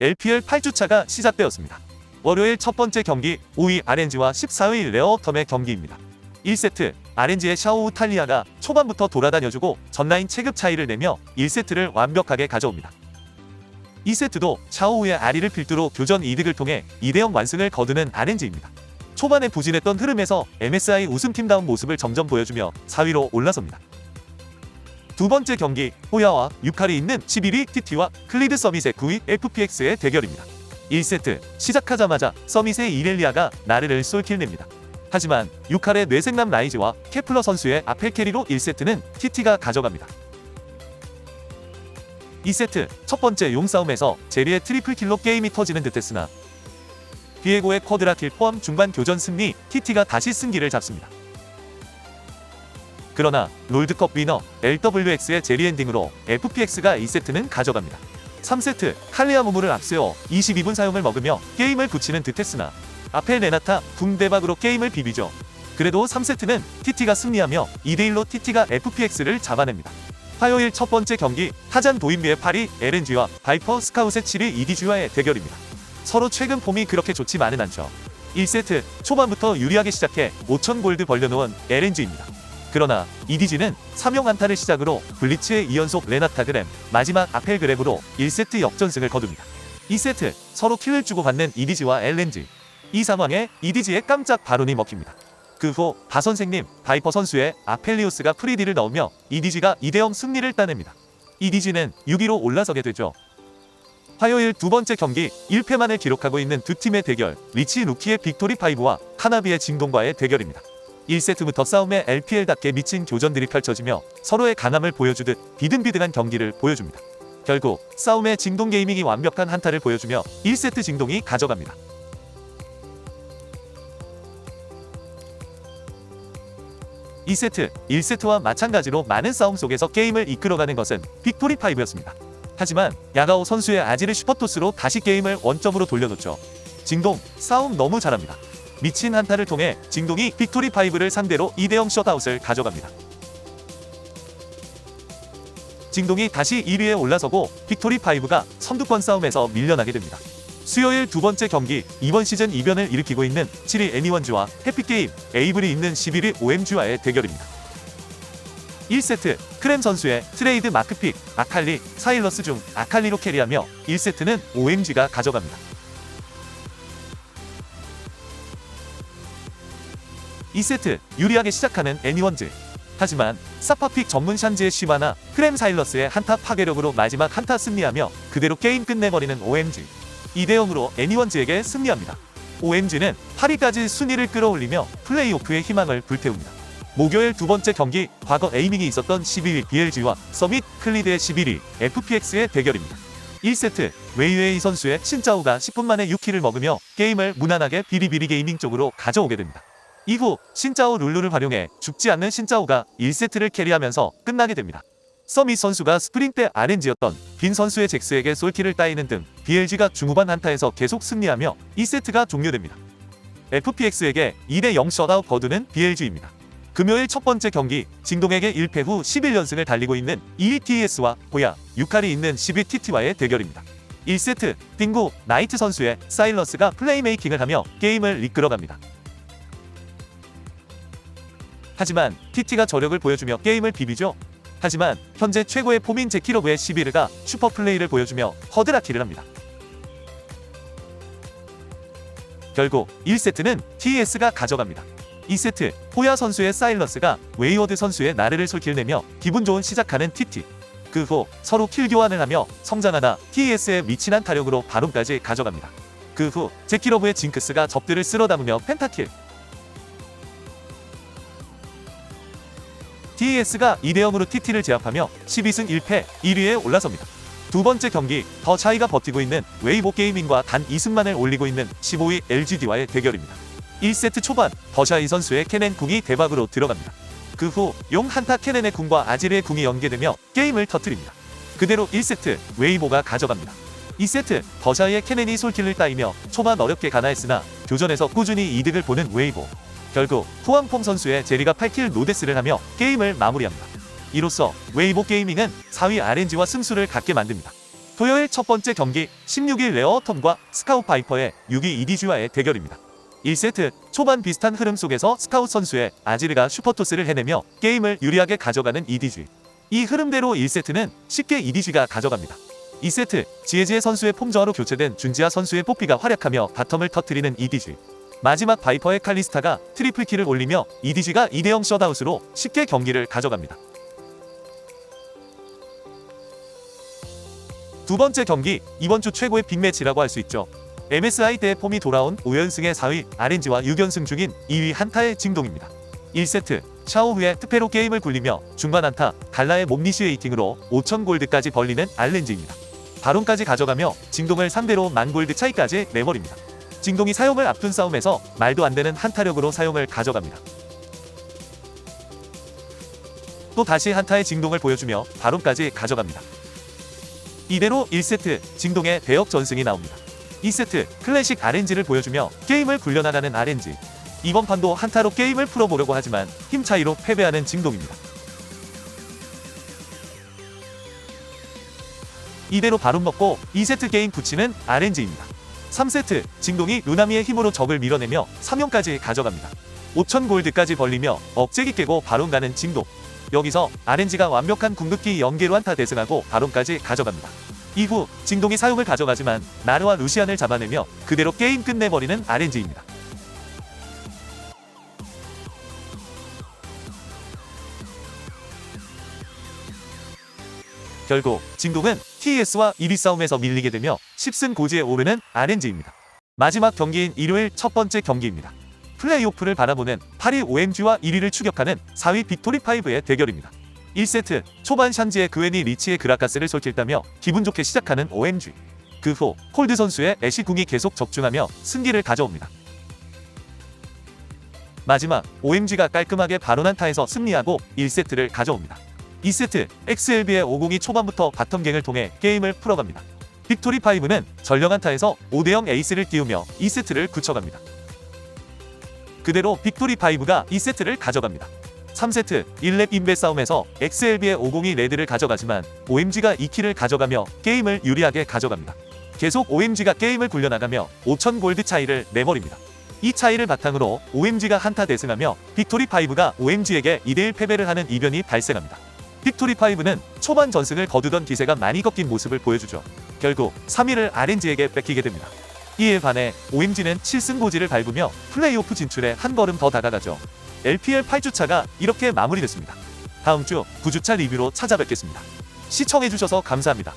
LPL 8주차가 시작되었습니다. 월요일 첫 번째 경기 5위 RNG와 14위 레어텀의 경기입니다. 1세트 RNG의 샤오우 탈리아가 초반부터 돌아다녀주고 전라인 체급 차이를 내며 1세트를 완벽하게 가져옵니다. 2세트도 샤오우의 아리를 필두로 교전 이득을 통해 2대0 완승을 거두는 RNG입니다. 초반에 부진했던 흐름에서 MSI 우승팀다운 모습을 점점 보여주며 4위로 올라섭니다. 두 번째 경기 호야와 유칼이 있는 11위 TT와 클리드 서밋의 9위 FPX의 대결입니다. 1세트 시작하자마자 서밋의 이렐리아가 나르를 쏠킬냅니다. 하지만 유칼의 뇌생남 라이즈와 케플러 선수의 아펠 캐리로 1세트는 TT가 가져갑니다. 2세트 첫 번째 용싸움에서 제리의 트리플 킬로 게임이 터지는 듯했으나 비에고의 쿼드라킬 포함 중반 교전 승리 TT가 다시 승기를 잡습니다. 그러나 롤드컵 위너 LWX의 제리 엔딩으로 FPX가 2세트는 가져갑니다. 3세트 칼리아 무무를 앞세워 22분 사용을 먹으며 게임을 굳히는 듯했으나 앞에 레나타 붕대박으로 게임을 비비죠. 그래도 3세트는 TT가 승리하며 2대1로 TT가 FPX를 잡아냅니다. 화요일 첫 번째 경기 타잔 도인비의 8위 LNG와 바이퍼 스카웃의 7위 EDG와의 대결입니다. 서로 최근 폼이 그렇게 좋지만은 않죠. 1세트 초반부터 유리하게 시작해 5천 골드 벌려놓은 LNG입니다. 그러나 EDG는 3용 한타를 시작으로 블리츠의 2연속 레나타 그램, 마지막 아펠 그랩으로 1세트 역전승을 거둡니다. 2세트 서로 킬을 주고받는 EDG와 LNG. 이 상황에 EDG의 깜짝 발언이 먹힙니다. 그 후 바 선생님, 바이퍼 선수의 아펠리우스가 프리디를 넣으며 EDG가 2대0 승리를 따냅니다. EDG는 6위로 올라서게 되죠. 화요일 두 번째 경기 1패만을 기록하고 있는 두 팀의 대결 리치 루키의 빅토리 5와 카나비의 진동과의 대결입니다. 1세트부터 싸움에 LPL답게 미친 교전들이 펼쳐지며 서로의 강함을 보여주듯 비등비등한 경기를 보여줍니다. 결국 싸움의 진동 게이밍이 완벽한 한타를 보여주며 1세트 진동이 가져갑니다. 2세트, 1세트와 마찬가지로 많은 싸움 속에서 게임을 이끌어가는 것은 빅토리 5였습니다. 하지만 야가오 선수의 아지르 슈퍼토스로 다시 게임을 원점으로 돌려놓죠. 징동, 싸움 너무 잘합니다. 미친 한타를 통해 징동이 빅토리 5를 상대로 2대0 셧아웃을 가져갑니다. 징동이 다시 1위에 올라서고 빅토리 5가 선두권 싸움에서 밀려나게 됩니다. 수요일 두 번째 경기 이번 시즌 이변을 일으키고 있는 7위 애니원즈와 해피게임 에이블이 있는 11위 OMG와의 대결입니다. 1세트 크렘 선수의 트레이드 마크픽 아칼리 사일러스 중 아칼리로 캐리하며 1세트는 OMG가 가져갑니다. 2세트 유리하게 시작하는 애니원즈 하지만 사파픽 전문 샨지의 쉬마나 크렘 사일러스의 한타 파괴력으로 마지막 한타 승리하며 그대로 게임 끝내버리는 OMG 2대0으로 애니원즈에게 승리합니다. OMG는 8위까지 순위를 끌어올리며 플레이오프의 희망을 불태웁니다. 목요일 두 번째 경기 과거 에이밍이 있었던 11위 BLG와 서밋 클리드의 11위 FPX의 대결입니다. 1세트 웨이웨이 선수의 신짜오가 10분 만에 6킬을 먹으며 게임을 무난하게 비리비리 게이밍 쪽으로 가져오게 됩니다. 이후 신짜오 룰루를 활용해 죽지 않는 신짜오가 1세트를 캐리하면서 끝나게 됩니다. 서밋 선수가 스프링 때 RNG였던 빈 선수의 잭스에게 솔킬을 따이는 등 BLG가 중후반 한타에서 계속 승리하며 2세트가 종료됩니다. FPX에게 2대0 셧아웃 거두는 BLG입니다. 금요일 첫 번째 경기 징동에게 1패 후 11연승을 달리고 있는 ETS와 호야, 유칼이 있는 10위 TT와의 대결입니다. 1세트 띵구 나이트 선수의 사일러스가 플레이메이킹을 하며 게임을 이끌어갑니다. 하지만 TT가 저력을 보여주며 게임을 비비죠. 하지만 현재 최고의 폼인 제키러브의 11가 슈퍼 플레이를 보여주며 허드라키를 합니다. 결국 1세트는 TS가 가져갑니다. 2세트 호야 선수의 사일러스가 웨이워드 선수의 나르를 솔킬내며 기분 좋은 시작하는 TT. 그 후 서로 킬 교환을 하며 성장하다 TS의 미친한 타력으로 바론까지 가져갑니다. 그 후 제키러브의 징크스가 접들을 쓸어 담으며 펜타킬. TS가 2대0으로 TT를 제압하며 12승 1패 1위에 올라섭니다. 두 번째 경기 더 차이가 버티고 있는 웨이보 게이밍과 단 2승만을 올리고 있는 15위 LGD와의 대결입니다. 1세트 초반 더샤이 선수의 캐넨 궁이 대박으로 들어갑니다. 그 후 용 한타 캐넨의 궁과 아지르의 궁이 연계되며 게임을 터뜨립니다. 그대로 1세트 웨이보가 가져갑니다. 2세트 더샤이의 캐넨이 솔킬을 따이며 초반 어렵게 가나했으나 교전에서 꾸준히 이득을 보는 웨이보. 결국 후암폼 선수의 제리가 8킬 노데스를 하며 게임을 마무리합니다. 이로써 웨이보 게이밍은 4위 RNG와 승수를 갖게 만듭니다. 토요일 첫 번째 경기 16일 레어 텀과 스카웃 바이퍼의 6위 이디주와의 대결입니다. 1세트 초반 비슷한 흐름 속에서 스카웃 선수의 아지르가 슈퍼토스를 해내며 게임을 유리하게 가져가는 이디쥐. 이 흐름대로 1세트는 쉽게 이디쥐가 가져갑니다. 2세트 지혜지혜 선수의 폼저하로 교체된 준지아 선수의 뽀삐가 활약하며 바텀을 터트리는 이디쥐. 마지막 바이퍼의 칼리스타가 트리플 킬을 올리며 이디쥐가 2대0 셧아웃으로 쉽게 경기를 가져갑니다. 두 번째 경기 이번 주 최고의 빅매치라고 할 수 있죠. MSI 때 폼이 돌아온 5연승의 4위 RNG와 6연승 중인 2위 한타의 징동입니다. 1세트 샤오 후에 특패로 게임을 굴리며 중반 한타 갈라의 몸니시에이팅으로 5천 골드까지 벌리는 알렌지입니다. 바론까지 가져가며 징동을 상대로 만 골드 차이까지 내버립니다. 징동이 사용을 앞둔 싸움에서 말도 안 되는 한타력으로 사용을 가져갑니다. 또 다시 한타의 징동을 보여주며 바론까지 가져갑니다. 이대로 1세트 징동의 대역 전승이 나옵니다. 2세트 클래식 RNG를 보여주며 게임을 굴려나가는 RNG. 이번 판도 한타로 게임을 풀어보려고 하지만 힘 차이로 패배하는 징동입니다. 이대로 바론 먹고 2세트 게임 붙이는 RNG입니다. 3세트 징동이 루나미의 힘으로 적을 밀어내며 3연까지 가져갑니다. 5천 골드까지 벌리며 억제기 깨고 바론 가는 징동. 여기서 RNG가 완벽한 궁극기 연계로 한타 대승하고 바론까지 가져갑니다. 이후 징동이 사용을 가져가지만 나르와 루시안을 잡아내며 그대로 게임 끝내버리는 RNG입니다. 결국 징동은 TS와 1위 싸움에서 밀리게 되며 10승 고지에 오르는 RNG입니다. 마지막 경기인 일요일 첫 번째 경기입니다. 플레이오프를 바라보는 8위 OMG와 1위를 추격하는 4위 빅토리5의 대결입니다. 1세트 초반 샨지의 그웬이 리치의 그라가스를 솔킬다며 기분 좋게 시작하는 OMG. 그 후 콜드 선수의 애쉬 궁이 계속 적중하며 승기를 가져옵니다. 마지막 OMG가 깔끔하게 바론한타에서 승리하고 1세트를 가져옵니다. 2세트 XLB의 50이 초반부터 바텀갱을 통해 게임을 풀어갑니다. 빅토리5는 전령한타에서 5대0 에이스를 띄우며 2세트를 굳혀갑니다. 그대로 빅토리5가 2세트를 가져갑니다. 3세트 1렙 인베 싸움에서 XLB의 502 레드를 가져가지만 OMG가 2킬을 가져가며 게임을 유리하게 가져갑니다. 계속 OMG가 게임을 굴려나가며 5천 골드 차이를 내버립니다. 이 차이를 바탕으로 OMG가 한타 대승하며 빅토리5가 OMG에게 2대1 패배를 하는 이변이 발생합니다. 빅토리5는 초반 전승을 거두던 기세가 많이 꺾인 모습을 보여주죠. 결국 3위를 RNG에게 뺏기게 됩니다. 이에 반해 OMG는 7승 고지를 밟으며 플레이오프 진출에 한 걸음 더 다가가죠. LPL 8주차가 이렇게 마무리됐습니다. 다음 주 9주차 리뷰로 찾아뵙겠습니다. 시청해주셔서 감사합니다.